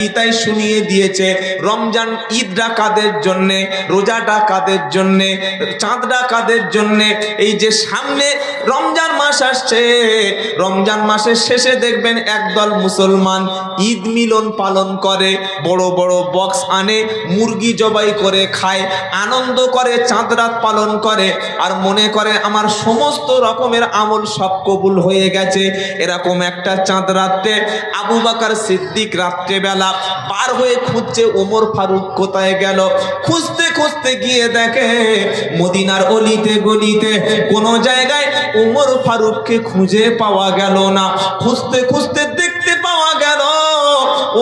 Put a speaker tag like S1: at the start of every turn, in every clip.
S1: গীতায় শুনিয়ে দিয়েছে, রমজান ঈদটা কাদের জন্যে, রোজাটা কাদের জন্যে চাঁদটা কাদের জন্যে, এই যে সামনে রমজান মাস আসছে, রমজান মাসের শেষে দেখবেন একদল মুসলমান ঈদ মিলন পালন করে, বড় বড় বক্স আনে, মুরগি জবাই করে খায়, আনন্দ করে চাঁদ রাত পালন করে, আর মনে করে আমার সমস্ত রকমের আমল সব কবুল হয়ে গেছে, এরকম একটা চাঁদ রাত্রে আবু বাকার সিদ্দিক রাত্রেবেলা বার হয়ে খুঁজছে ওমর ফারুক কোথায় গেল? খুঁজতে খুঁজতে গিয়ে দেখে মদিনার অলিতে গলিতে কোনো জায়গায় ওমর ফারুককে খুঁজে পাওয়া গেল না। খুঁজতে খুঁজতে গেল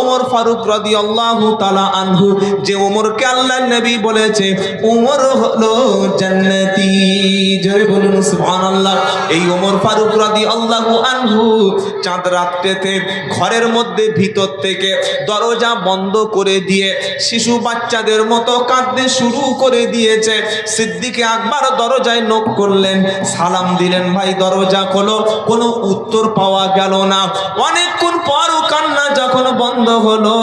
S1: ওমর ফারুক রদি আল্লাহ তালা আনহু, যে ওমরকে আল্লাহ নবী বলেছে, ওমর হলো জান্নাতি। জোরে বলুন, সুবহানাল্লাহ। এই ওমর ফারুক রদি আল্লাহ আনহু চাঁদ রাত্রেতে ঘরের মধ্যে ভিতর থেকে দরজা বন্ধ করে দিয়ে শিশু বাচ্চাদের মতো কাঁদতে শুরু করে দিয়েছে। সিদ্দিকে আকবর দরজায় নক করলেন, সালাম দিলেন, ভাই, দরজা খোলো। কোনো উত্তর পাওয়া গেল না। অনেকক্ষণ কান্না যখন বন্ধ হলো,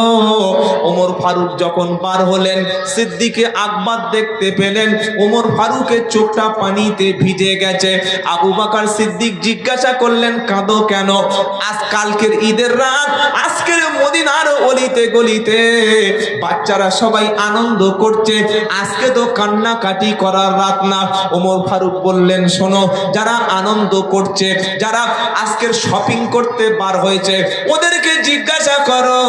S1: ওমর ফারুক যখন পার হলেন, সিদ্দিকে আকবর দেখতে পেলেন, ওমর ফারুকের চোখটা পানিতে ভিজে গেছে। আবু বাকার সিদ্দিক জিজ্ঞাসা করলেন, কাঁদো কেন? আজ কালকের ঈদের রাত, আজকের মদিনার অলিতে গলিতে। বাচ্চারা সবাই আনন্দ করছে। আজকে তো কান্নাকাটি করার রাত না। ওমর ফারুক বললেন, শোনো, যারা আনন্দ করছে, যারা আজকের শপিং করতে বার হয়েছে, ওদেরকে জিজ্ঞাসা করো,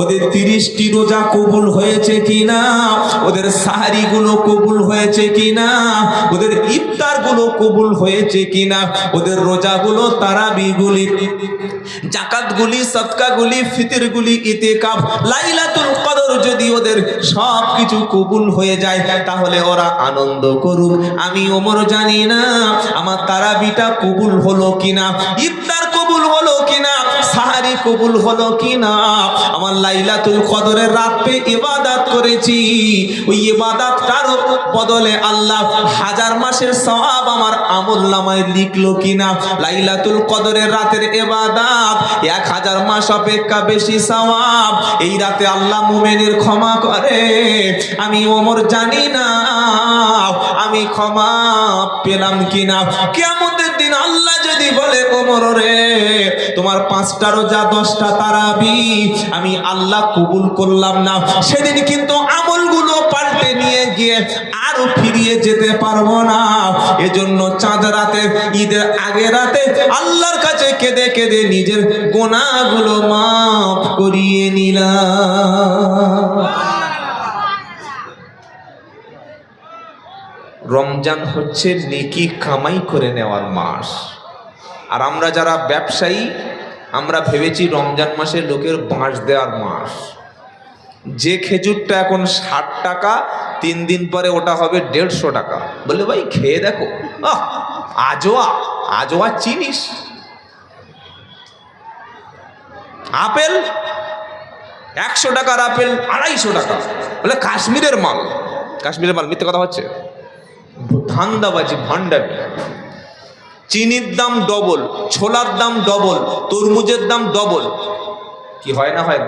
S1: ওদের তিরিশটি রোজা কবুল হয়েছে কিনা? ওদের সাহারি গুলো কবুল হয়েছে কিনা? ওদের ইফতারগুলো কবুল হয়েছে কিনা? ওদের রোজাগুলো তারাবিগুলি জাকাতগুলি সৎকাগুলি ফিতিরগুলি ইতেকাফ, লাইলাতুল কদর যদি ওদের সব কিছু কবুল হয়ে যায়, তাহলে ওরা আনন্দ করুক। আমি ওমর জানি না, আমার তারাবিটা কবুল হলো কিনা। কিনা সাহারি কবুল হলো কি না আমার লাইলাতুল কদরের রাতে ইবাদত করেছি। ওই ইবাদতটার বদলে আল্লাহ হাজার মাসের সওয়াব আমার আমল নামায় লিখলো কিনা? লাইলাতুল কদরের রাতের ইবাদত এক হাজার মাস অপেক্ষা বেশি সওয়াব। এই রাতে আল্লাহ মুমিনের ক্ষমা করে। আমি ওমর জানি না। আমি ক্ষমা পেলাম কিনা? কিয়ামতের দিন আল্লাহ যদি বলে কোমর রে তোমার পাঁচটা রোজা, দশটা তারাবি, আমি আল্লাহ কবুল করলাম না। সেদিন কিন্তু আমলগুলো পাল্টে নিয়ে গিয়ে আরও ফিরিয়ে যেতে পারব না। এজন্য চাঁদ রাতে, ঈদের আগে রাতে আল্লাহর কাছে কেঁদে কেঁদে নিজের গোনাগুলো মাফ করিয়ে নিলাম। রমজান হচ্ছে নেকি কামাই করে নেওয়ার মাস। আর আমরা যারা ব্যবসায়ী, আমরা ভেবেছি রমজান মাসে লোকের বাঁশ দেওয়ার মাস। যে খেজুরটা এখন ষাট টাকা, তিন দিন পরে ওটা হবে দেড়শো টাকা। বলে ভাই, খেয়ে দেখো। আজোয়া আজোয়া চিনিস। আপেল, একশো টাকার আপেল, আড়াইশো টাকা। বলে কাশ্মীরের মাল। কাশ্মীরের মাল, মিথ্যে কথা হচ্ছে? ধান্দাবাজি ভান্ডামি চিনির দাম ডবল ছোলার দাম ডবল তরমুজের দাম ডবল কি হয় না হয়?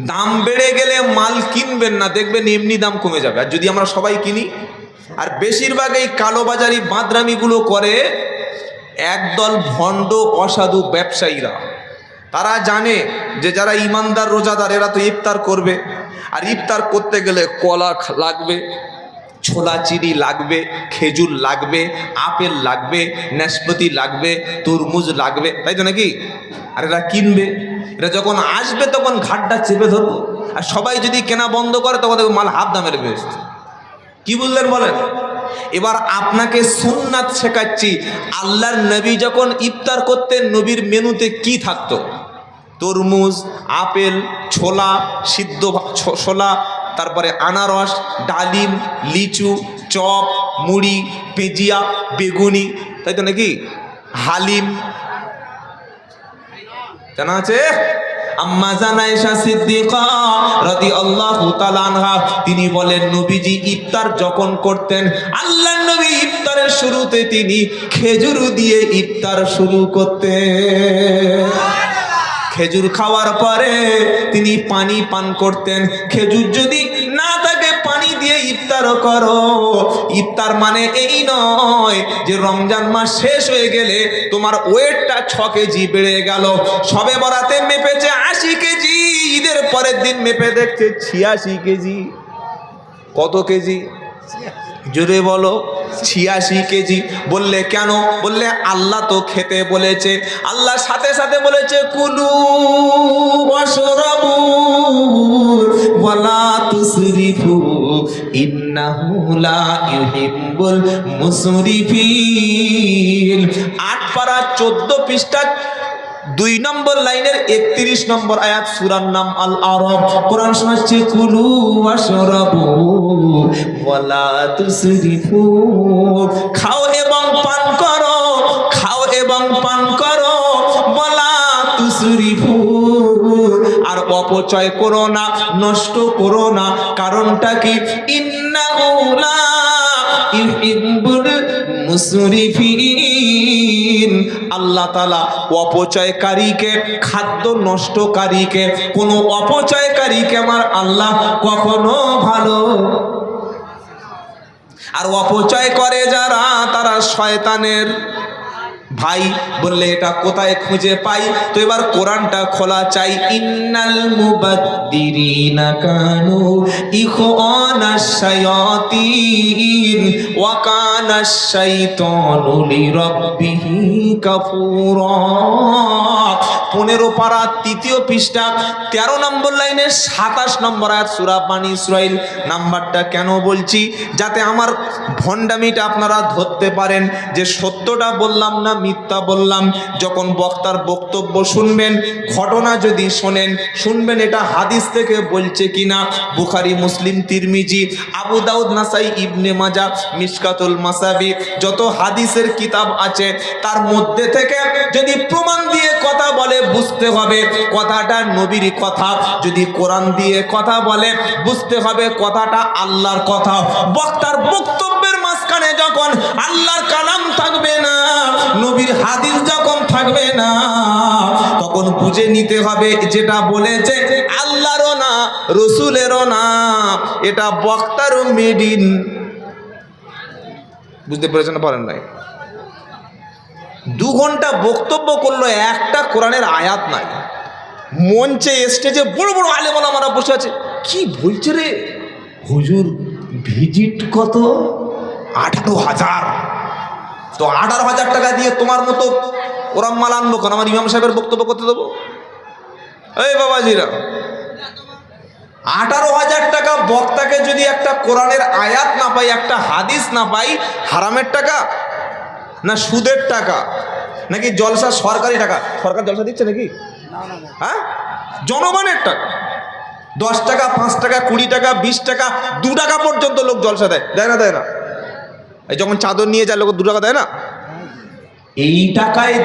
S1: দাম বেড়ে গেলে মাল কিনবেন না, দেখবেন এমনি দাম কমে যাবে। আর যদি আমরা সবাই কিনি, আর বেশিরভাগ এই কালোবাজারি বাঁদরামিগুলো করে, একদল ভণ্ড, অসাধু ব্যবসায়ীরা। তারা জানে যে যারা ইমানদার, রোজাদার, এরা তো ইফতার করবে। আর ইফতার করতে গেলে কলা লাগবে। ছোলা চিনি লাগবে, খেজুর লাগবে, আপেল লাগবে নাশপাতি লাগবে, তরমুজ লাগবে, তাই তো নাকি? আর এরা কিনবে? এরা যখন আসবে তখন ঘাটটা চেপে ধরবো। আর সবাই যদি কেনা বন্ধ করে তখন মাল হাফ দামের বেশ। কি বললেন বলেন? এবার আপনাকে সুন্নাত শেখাচ্ছি, আল্লাহর নবী যখন ইফতার করতেন, নবীর মেনুতে কি থাকতো? তরমুজ, আপেল, ছোলা, সিদ্ধ ছোলা তারপরে আনারস, ডালিম, লিচু, চপ, মুড়ি পেজিয়া বেগুনি, তাই তো নাকি? হালিম। জানা আছে? তিনি বলেন, নবীজি ইফতার যখন করতেন, আল্লাহর নবী ইফতারের শুরুতে তিনি খেজুর দিয়ে ইফতার শুরু করতেন। খেজুর খাওয়ার পরে তিনি পানি পান করতেন। খেজুর যদি না থাকে, পানি দিয়ে ইফতার করো। ইফতার মানে এই নয় যে রমজান মাস শেষ হয়ে গেলে তোমার ওয়েটটা ছ কেজি বেড়ে গেল। সবে বরাতে মেপেছে আশি কেজি, ঈদের পরের দিন মেপে দেখছে ছিয়াশি কেজি। কত কেজি? জোরে বলো। ছিয়াশি কেজি। বললে, কেন? বললে, আল্লাহ তো খেতে বলেছে। আল্লাহ সাথে সাথে বলেছে, কুলু আট পারা চোদ্দ পৃষ্ঠা দুই নম্বর লাইনের একত্রিশ নম্বর আয়াত সুরার নাম আল আরব কোরআন শোনাচ্ছে, কুলু ওয়াশরাবু ওয়ালা তুসরিফু। খাও এবং পান করো, খাও এবং পান করো, ওয়ালা তুসরিফু। আর অপচয় করো না, নষ্ট করো না। কারণটা কি? ইন্নাহু লা ইউহিব্বুল মুসরিফিন আল্লাহ তালা অপচয়কারীকে, খাদ্য নষ্টকারীকে, কোনো অপচয়কারীকে আমার আল্লাহ কখনো ভালো আর অপচয় করে যারা, তারা শয়তানের ভাই বললে, এটা কোথায় খুঁজে পাই? তো এবার কোরআনটা খোলা চাই। ইন্নাল মুবাদ্দিরিনা কানু ইখওয়ানাশ শায়াতিন ওয়া কানাশ শাইতানু লিরাব্বিহি কাফুরা। পনেরো পারা তৃতীয় পৃষ্ঠা, তেরো নম্বর লাইনে সাতাশ নম্বর আয়াত সুরা বানি ইসরাইল নাম্বারটা কেন বলছি? যাতে আমার ভণ্ডামিটা আপনারা ধরতে পারেন যে সত্যটা বললাম না মিথ্যা বললাম। যখন বক্তার বক্তব্য শুনবেন, ঘটনা যদি শোনেন, শুনবেন এটা হাদিস থেকে বলছে কিনা? বুখারি, মুসলিম, তিরমিজি, আবু দাউদ, নাসাই, ইবনে মাজা মিশকাতুল মাসাবি, যত হাদিসের কিতাব আছে, তার মধ্যে থেকে যদি প্রমাণ দিয়ে কথা বলে বুঝতে হবে কথাটা নবীর কথা। যদি কোরআন দিয়ে কথা বলে, বুঝতে হবে কথাটা আল্লাহর কথা। বক্তার বক্তব্যের মাঝখানে যখন আল্লাহর কালাম থাকবে না, নবীর হাদিস যখন থাকবে না, তখন বুঝে নিতে হবে যেটা বলেছে আল্লাহরও না, রসুলেরও না। এটা বক্তারও মেডিন। বুঝতে পেরেছেন পারেন নাই? দু ঘণ্টা বক্তব্য করল, একটা কোরআনের আয়াত নাই। মঞ্চে স্টেজে বড় বড় আলেমন আমরা বসে আছে। কি বলছে রে? হুজুর ভিজিট কত? আঠারো হাজার। তো আঠারো হাজার টাকা দিয়ে তোমার মতো ওরাম মাল আনব কেন আমার ইমাম সাহেবের বক্তব্য করতে দেবো? এই বাবাজিরা, আঠারো হাজার টাকা বক্তাকে যদি একটা কোরআনের আয়াত না পাই, একটা হাদিস না পাই, হারামের টাকা না সুদের টাকা, নাকি জলসা সরকারি টাকা? সরকার জলসা দিচ্ছে নাকি? হ্যাঁ? জনগণের টাকা। দশ টাকা, পাঁচ টাকা, কুড়ি টাকা, বিশ টাকা, দু টাকা পর্যন্ত লোক জলসা দেয়। দেয় না দেয় না? এই যখন চাদর নিয়ে যায়, লোক দু টাকা দেয় না? এই টাকায়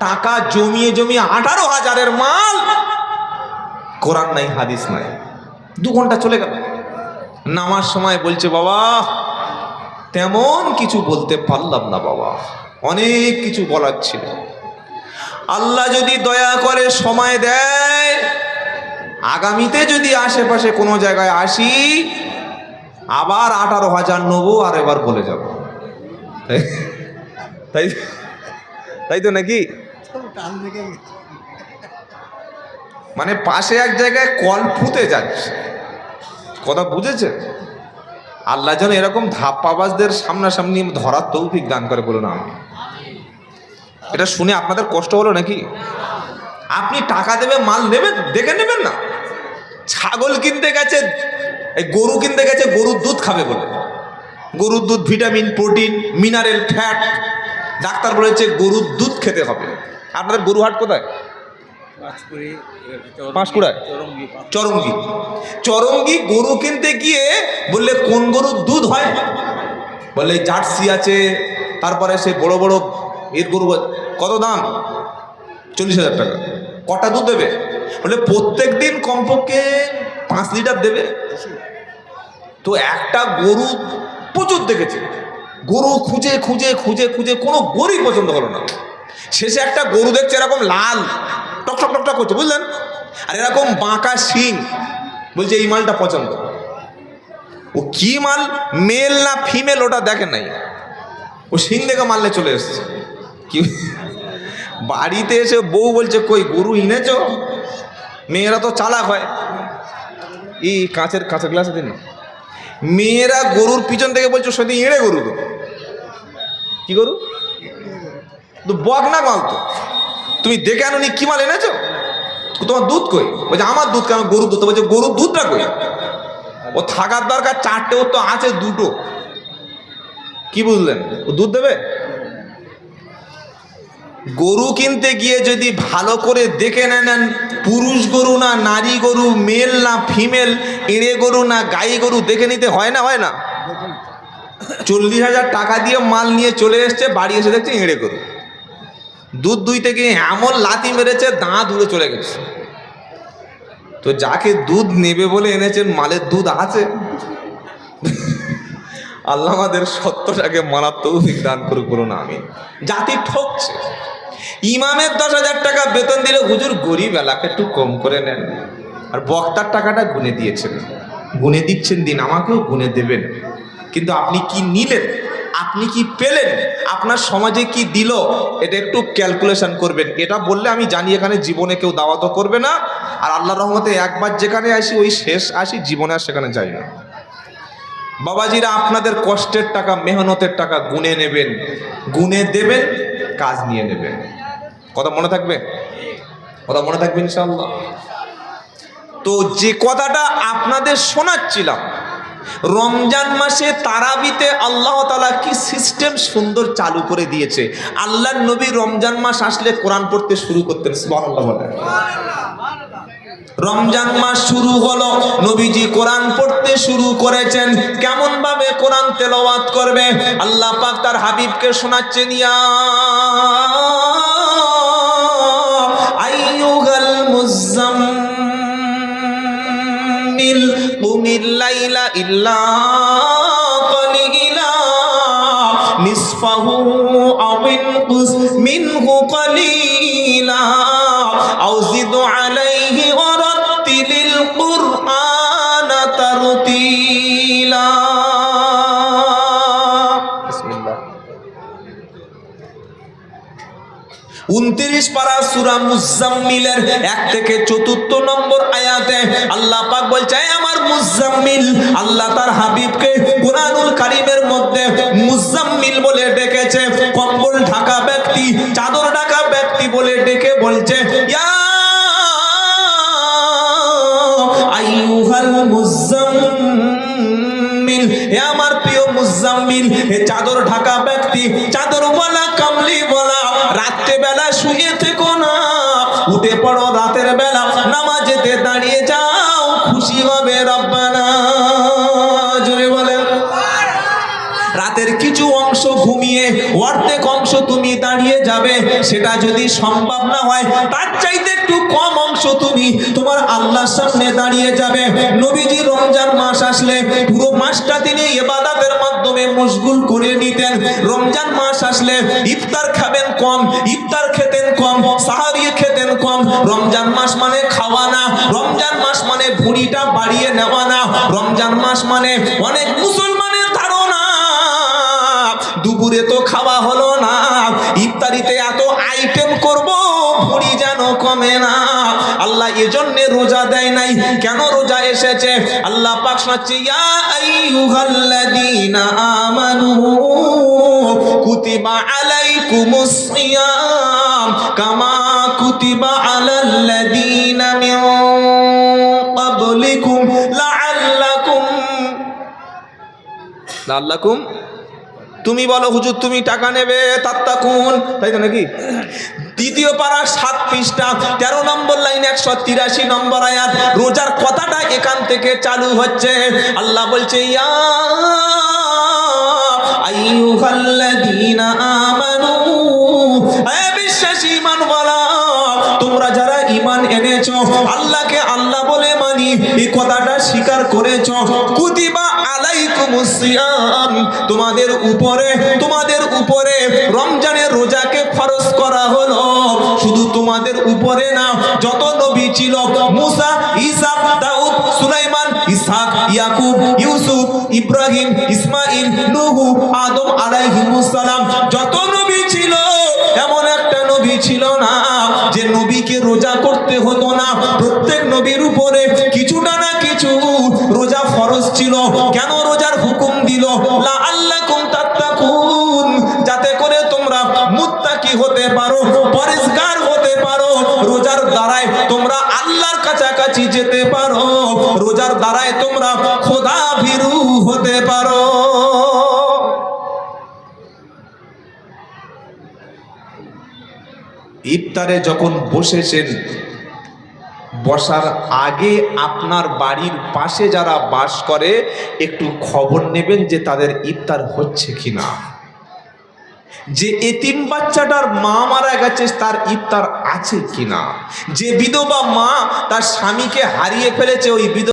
S1: টাকা জমিয়ে জমিয়ে আঠারো হাজারের মাল কোরআন নাই, হাদিস নাই। দু ঘণ্টা চলে গেল। নামার সময় বলছে, বাবা তেমন কিছু বলতে পারলাম না বাবা। অনেক কিছু বলার ছিল। আল্লাহ যদি দয়া করে সময় দেয়, আগামীতে যদি আশেপাশে কোনো জায়গায় আসি, আবার আঠারো হাজার নেব আর এবার বলে যাব। তাই তাই তো নাকি? মানে পাশে এক জায়গায় কল ফুতে যাচ্ছে। কথা বুঝেছে আল্লাহ যেন এরকম ধাপ্পাবাজদের সামনাসামনি ধরার তৌফিক দান করে বলুন আমি এটা শুনে আপনাদের কষ্ট হলো নাকি? আপনি টাকা দেবে, মাল নেবেন দেখে নেবেন না। ছাগল কিনতে গেছে, এই গরু কিনতে গেছে, গরুর দুধ খাবে বলে। গরুর দুধ vitamin, protein, mineral fat. Doctor বলেছে গরুর দুধ খেতে হবে। আপনাদের গরু হাট কোথায়? পাঁশকুড়ায়? চরঙ্গি চরঙ্গি গরু কিনতে গিয়ে বললে কোন গরুর দুধ হয়? বললে জার্সি আছে। তারপরে সে বড় বড় এর গরু কত দাম? চল্লিশ হাজার টাকা। কটা দুধ দেবে? বলে প্রত্যেক দিন কমপক্ষে পাঁচ লিটার দেবে। তো একটা গরু প্রচুর দেখেছে। গরু খুঁজে খুঁজে খুঁজে খুঁজে কোনো গরুই পছন্দ হলো না। শেষে একটা গরু দেখছে এরকম লাল। টক টক টক টক করছে বুঝলেন? আর এরকম বাঁকা শিং, বলছে এই মালটা পছন্দ। ও কি মাল? মেল না ফিমেল, ওটা দেখে নাই। ও শিং দেখে মারলে চলে এসছে। কি? বাড়িতে এসে বউ বলছে, কই, গরু এনেছো? মেয়েরা তো চালাক হয়। এই কাঁচের কাঁচের গ্লাসে দিন না। মেয়েরা গরুর পিছন থেকে বলছো, সেদিন এড়ে গরু তো কি গরু? তো বক না মাল তো। তুমি দেখে আনো নি কি মাল এনেছো? তোমার দুধ কই? বলছে, আমার দুধ কেন? গরুর দুধ। বলছে, গরুর দুধটা কই? ও থাকার দরকার চারটে, ওর তো আছে দুটো। কি বুঝলেন? ও দুধ দেবে? গরু কিনতে গিয়ে যদি ভালো করে দেখে নেন পুরুষ গরু না, নারী গরু, মেল না, ফিমেল, এড়ে গরু না, গাই গরু, দেখে নিতে হয় না হয় না? চল্লিশ হাজার টাকা দিয়ে মাল নিয়ে চলে এসছে, বাড়ি এসে দেখছে এড়ে গরু। দুধ দুইতে গিয়ে এমন লাথি মেরেছে, দাঁত উড়ে চলে গেছে। তো যাকে দুধ নেবে বলে এনেছেন, মালের দুধ আছে। আল্লাহ আমাদের সত্যটাকে মারার তৌফিক দান করুক বলুন আমি জাতি ঠকছে। ইমামের দশ হাজার টাকা বেতন দিলে হুজুর গরিব এলাকা একটু কম করে নেন। আর বক্তার টাকাটা গুনে দিয়েছেন। গুনে দিচ্ছেন দিন, আমাকেও গুনে দেবেন। কিন্তু আপনি কি নিলেন? আপনি কি পেলেন? আপনার সমাজে কি দিল? এটা একটু ক্যালকুলেশন করবেন। এটা বললে আমি জানি এখানে জীবনে কেউ দাওয়াতও করবে না। আর আল্লাহ রহমতে একবার যেখানে আসি, ওই শেষ আসি, জীবনে আর সেখানে যাই না। বাবাজিরা আপনাদের কষ্টের টাকা, মেহনতের টাকা গুনে নেবেন। গুনে দেবেন, কাজ নিয়ে নেবেন। কথা মনে থাকবে? কথা মনে থাকবে ইনশাল্লাহ তো যে কথাটা আপনাদের শোনাচ্ছিলাম রমজান মাসে তারাবিতে আল্লাহ তালা কি সিস্টেম সুন্দর চালু করে দিয়েছে? আল্লাহ নবী রমজান মাস আসলে কোরআন পড়তে শুরু করতেন রমজান মাস শুরু হলো, নবীজি কোরআন পড়তে শুরু করেছেন। কেমন ভাবে কোরআন তেলাওয়াত করবে? আল্লাহ পাক তার হাবিবকে শোনাচ্ছেন ইয়া আইয়ুহাল মুজাম্মিল কুমির ইল্লা নিসফাহু কুস মিনহু কলিলা। আলাইহি তারতিলা। উনত্রিশ পারা সুরা মুজাম্মিলের এক থেকে চতুর্থ নম্বর আয়াতে আল্লাহ পাক বলছে মুজাম্মিল। আল্লাহ তার হাবিবকে কোরআনুল কারিমের মধ্যে মুজাম্মিল বলে ডেকেছে। কম্বল ঢাকা ব্যক্তি, চাদর ঢাকা ব্যক্তি বলে ডেকে বলছে, ইয়া আমার প্রিয় মুজাম্মিল, হে চাদর ঢাকা ব্যক্তি চাদর অর্ধেক অংশ তুমি দাঁড়িয়ে যাবে, সেটা যদি সম্ভব না হয়, তার চাইতে একটু কম অংশ তুমি তোমার আল্লাহর সামনে দাঁড়িয়ে যাবে। নবীজি রমজান মাস আসলে পুরো মাসটা তিনি এবাদাতের মাধ্যমে মশগুল করে নিতেন। রমজান মাস আসলে ইফতার খাবেন কম, ইফতার খেতেন কম সাহারি খেতেন কম। রমজান মাস মানে খাওয়া না, রমজান মাস মানে ভুঁড়িটা বাড়িয়ে নেওয়া না। রমজান মাস মানে অনেক মুসলমানের কমে না। আল্লাহ এজন্যে রোজা দেয় নাই। কেন রোজা এসেছে? আল্লাহ পাক শোনাচ্ছে, ইয়া আইয়ুহাল্লাযীনা আমানু কুতিবা আলাইকুমুস সিয়াম কামা কুতিবা আলাল্লাযীনা মিন ক্বাবলিকুম লাআল্লাকুম লাআল্লাকুম তুমি বলো, হুজুর, তুমি টাকা নেবে, তাত্তাকুন। তাই তো নাকি? দ্বিতীয় পারা সাত পৃষ্ঠা, তেরো নম্বর লাইন, একশো তিরাশি নম্বর আয়াত। রোজার কথাটা এখান থেকে চালু হচ্ছে। আল্লাহ বলছে, ইয়া তোমরা যারা ইমান এনেছো, আল্লাহকে আল্লাহ বলে মানি, এই কথাটা স্বীকার করেছ। কুতিবা তোমাদের উপরে তোমাদের উপরে রমজানের রোজাকে ফরজ করা হলো। শুধু তোমাদের উপরে না, যত নবী ছিল, মুসা, ঈসা, দাউদ, সুলাইমান, ইসহাক, ইয়াকুব, ইউসুফ, ইব্রাহিম ইসমাইল নূহ, আদম আলাইহিমুস সালাম যত নবী ছিল, এমন একটা নবী ছিল না। দ্বারায় তোমরা খোদা ভীরু হতে পারো। ইফতারে যখন বসেছেন, বসার আগে আপনার বাড়ির পাশে যারা বাস করে, একটু খবর নেবেন যে তাদের ইফতার হচ্ছে কিনা। যে এতিম বাচ্চাটার মা মারা গেছে, তার ইফতার আছে কিনা। যে বিধবা মা তার স্বামীকে হারিয়ে ফেলেছে, ওই বিধবা